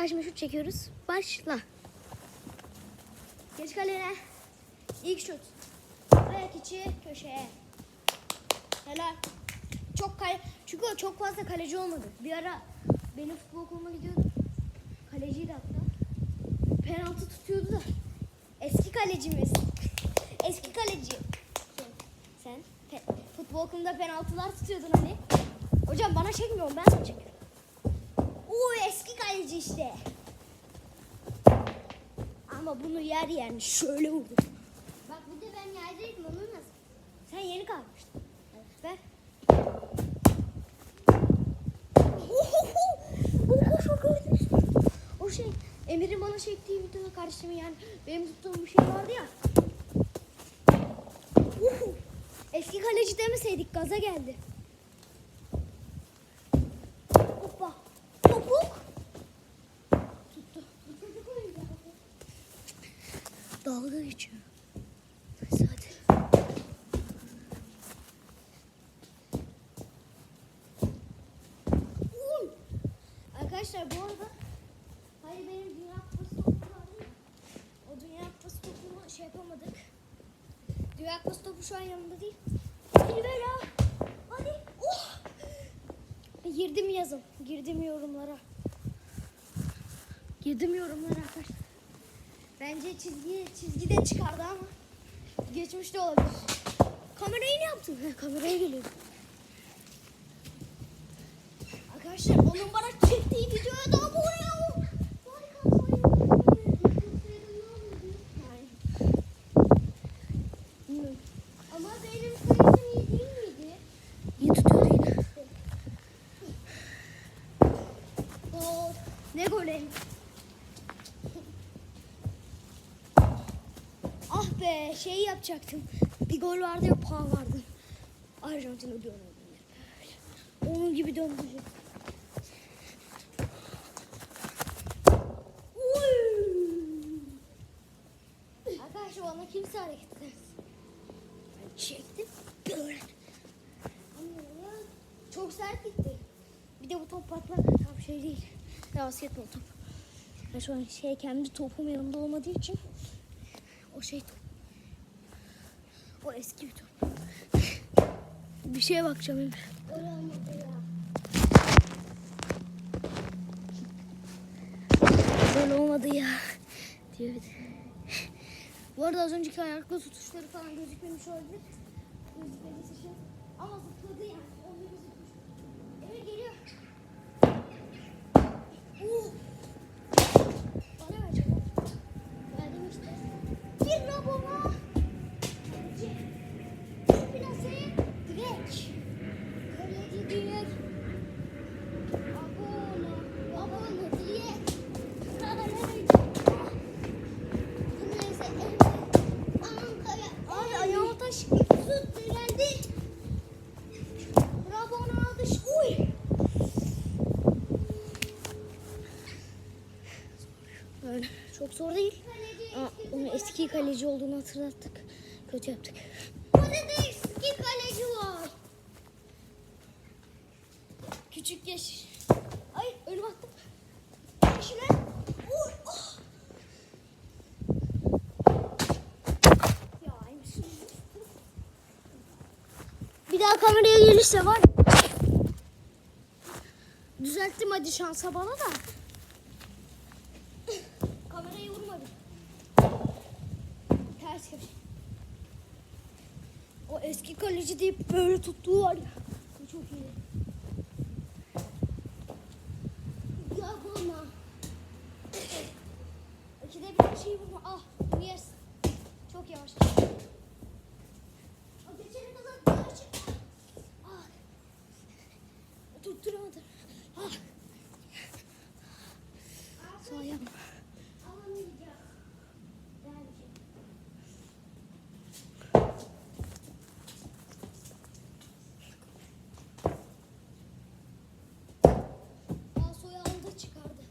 karşıma şut çekiyoruz. Başla. Geç kalene. İlk şut. Ayak içi köşeye. Helal. Çok kale çünkü çok fazla kaleci olmadı. Bir ara benim futbol okuluma gidiyordu. Kaleciydi hatta. Penaltı tutuyordu da. Eski kalecimiz. Eski kaleci. Sen, sen pe- futbol okulunda penaltılar tutuyordun hani. Hocam bana çekmiyorum ben çekiyorum. Oo eski kaleci işte. Ama bunu yer yani şöyle vurdu. Bak bir de ben yerdeydim onu nasıl? Sen yeni. Ver. Çok gördünüz mü? O şey Emir'in bana çektiği videoda kardeşimin yani benim tuttuğum bir şey vardı ya. Eski kaleci demeseydik gaza geldi. Dalga geçiyor. Neyse hadi. Uy. Arkadaşlar bu arada hayır benim dünya kupası topu vardı. O dünya kupası topunu şey yapamadık. Dünya kupası topu şu an yanımda değil. Ha. Hadi. Oh. Girdim yazın. Girdim yorumlara. Girdim yorumlara arkadaşlar. Bence çizgi çizgide çıkardı ama geçmiş de olabilir. Kamerayı ne yaptın? Ha, kameraya geliyorum. Arkadaşlar onun bana çektiği videoya da abone ol. Like atmayı unutmayın. Yani. Bilmiyorum. Ama benim sayısım iyi değil miydi? İyi tutuyordu yine. Gol. Ne golü? Ah be yapacaktım. Bir gol vardı ya pa vardı. Arjantin'e dönüyordu. Böyle. Onun gibi. Uy! Arkadaşlar bana kimse hareket edemez. Ben çektim böyle. Çok sert gitti. Bir de bu top patlak tam şey değil. Ya basketbol top. Ya şu an şey kendi topum yanımda olmadığı için o şey top. O eski bir top. Bir şeye bakacağım Emre. Böyle olmadı ya. Diyor bir de. Bu arada az önceki ayaklı tutuşları falan gözükmemiş olabilir. Gözükmediği için. Ama zıpladı yani. Onu gözükmüş. Emre geliyor. Uh. Öyle. Çok zor değil. Aa, onun eski kaleci olduğunu hatırlattık. Kötü yaptık. Burada da eski kaleci var. Küçük yaş. Ay önüme attım. Yaşına. Uy. Oh. Ya. Bir daha kameraya gelirse var. Düzelttim hadi şansa bana da. Kamerayı vurmadım. Ters. O eski kaleci deyip böyle tuttuğu var ya. Bu çok iyi. Ya bana. İkide bir şey vurma. Ah yes. Çok yavaş. O geçene kadar daha çık. Ah. Tutturamadım. Ah. Sağ ayağım. Alamayacağım. Belki. Aa soyağını da çıkardı.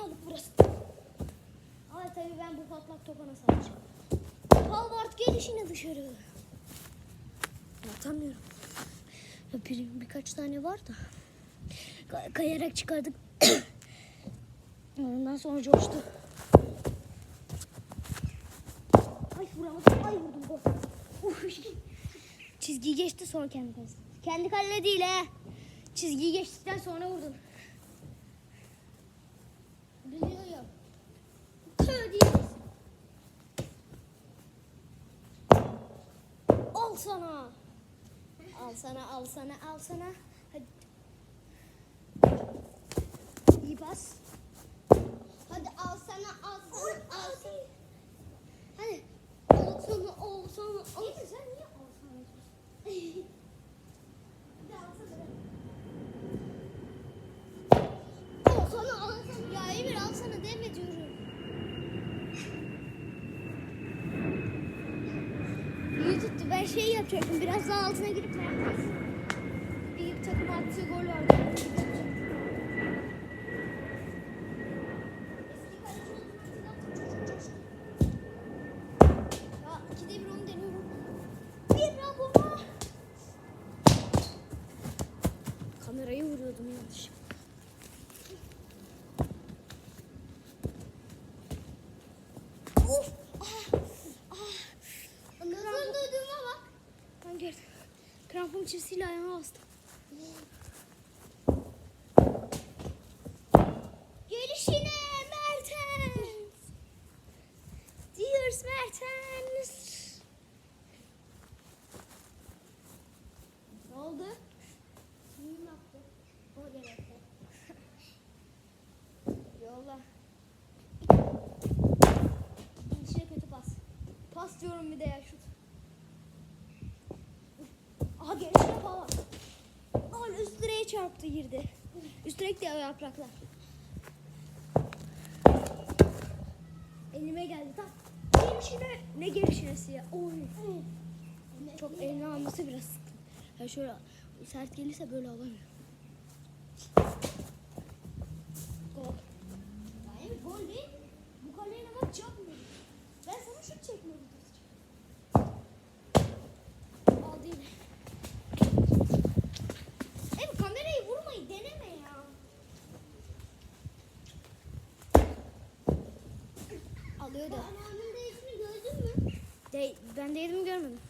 Rabon burası. Ama tabii ben bu patlak topa nasıl atacağım? Halvard gelişine dışarı. Atamıyorum. Bir, birkaç tane var da. Kay- kayarak çıkardık. Ondan sonra coştu. Ay vuramadım. Ay vurdum gol. Çizgiyi geçti sonra kendi kalesi. Kendi kalene değil he. Çizgiyi geçtikten sonra vurdum. Biliyorum. Tüh değil. Al sana. Al sana, al sana, al sana. Hadi. İyi pas. Hadi al sana al sana al sana. Hadi. Al sana al sana al sana diyorsun? Hadi al sana. Al sana al sana. Ya Emir al sana deme diyorum. İyi tuttu. Yapacaktım. Biraz daha altına girip merkez. Bir takım attığı gol vardı. Krampon çiftisiyle ayağıma bastım. Gelişine Mertens. Diyoruz Mertens. Ne oldu? Kim yaptı? O gerekli. Yolla. İçine kötü pas. Pas diyorum bir de ya şut. Aha gelişine falan. Aman üst direğe çarptı girdi. Üst direk de yapraklar. Elime geldi tam. Gelişine ne gelişinesi ya. Oy. Çok elini alması biraz sıkıntı. Ya şöyle sert gelirse böyle alamıyorum. Gol. Gol değil. Bu kaleye ne bak çarpmıyor. Ben sana şut çekmedim. Al değil. Emir kamerayı vurmayı deneme ya. Alıyor da. Ayağımın değişini gördün mü? De, ben değdim görmedim.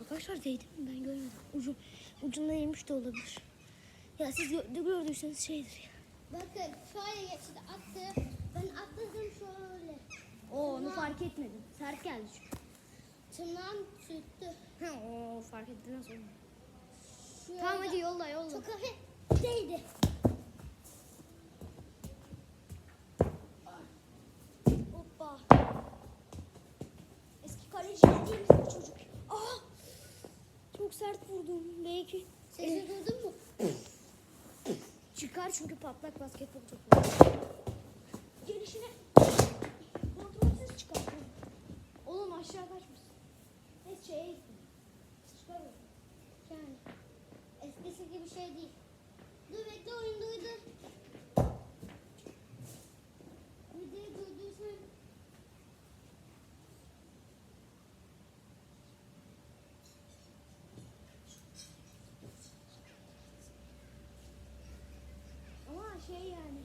Arkadaşlar değdim mi ben görmedim. Ucu, ucunda yemiş de olabilir. Ya siz gö- gördüyseniz şeydir ya. Bakın şöyle geçti attı. Ben atladım şöyle. Oo onu fark etmedim. Sert geldi çünkü. Tırnağım sürttü. Ha, o fark ettiğinden sonra. Şöyle. Tamam hadi yolla yolla. Çok hafif değdi. Sert vurdum. Belki Sesi duydun mu? çıkar çünkü patlak basketbol topu. Gelişine kontrolsüz çıkarttım. Oğlum aşağı kaçmışsın. Neyse şeye gittim. Çıkar onu. Yani eskisi gibi şey değil. Dur bekle oyun şey yani.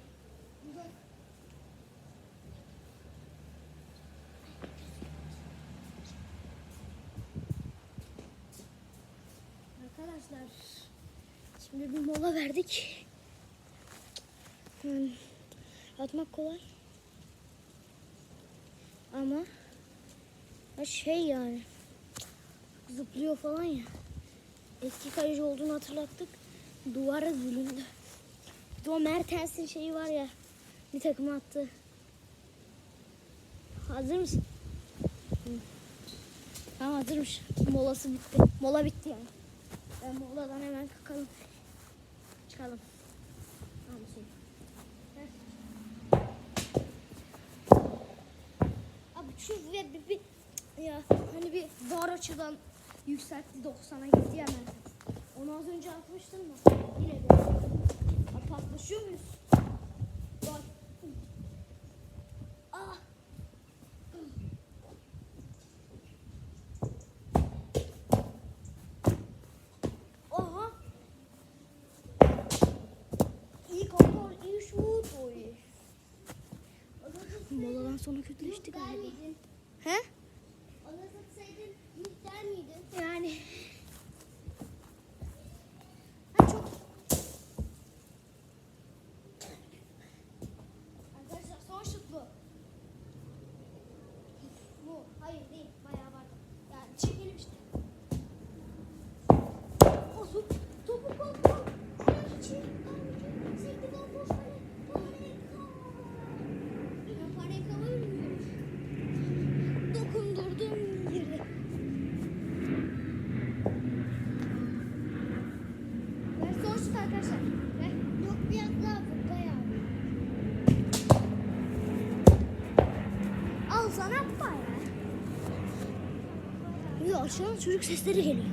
Arkadaşlar şimdi bir mola verdik. Hmm, atmak kolay. Ama şey yani zıplıyor falan ya. Eski kaleci olduğunu hatırlattık. Duvara bölündü. Bir de o Mertens'in şeyi var ya bir takıma attı. Hazır mısın? Hı. Tamam hazırmış. Molası bitti. Mola bitti yani. Ben moladan hemen kalkalım. Çıkalım. Tamam şey. Abi şu ve bir, bir ya hani bir dar açıdan yükseltti 90'a gitti ya Mertens. Onu az önce atmıştın mı? Yine de. Abi paslaşıyor muyuz? Bak. Ah. Oha. İyi kontrol, iyi şut. Oy. sonra kötüleşti galiba. He? Şu an çocuk sesleri geliyor.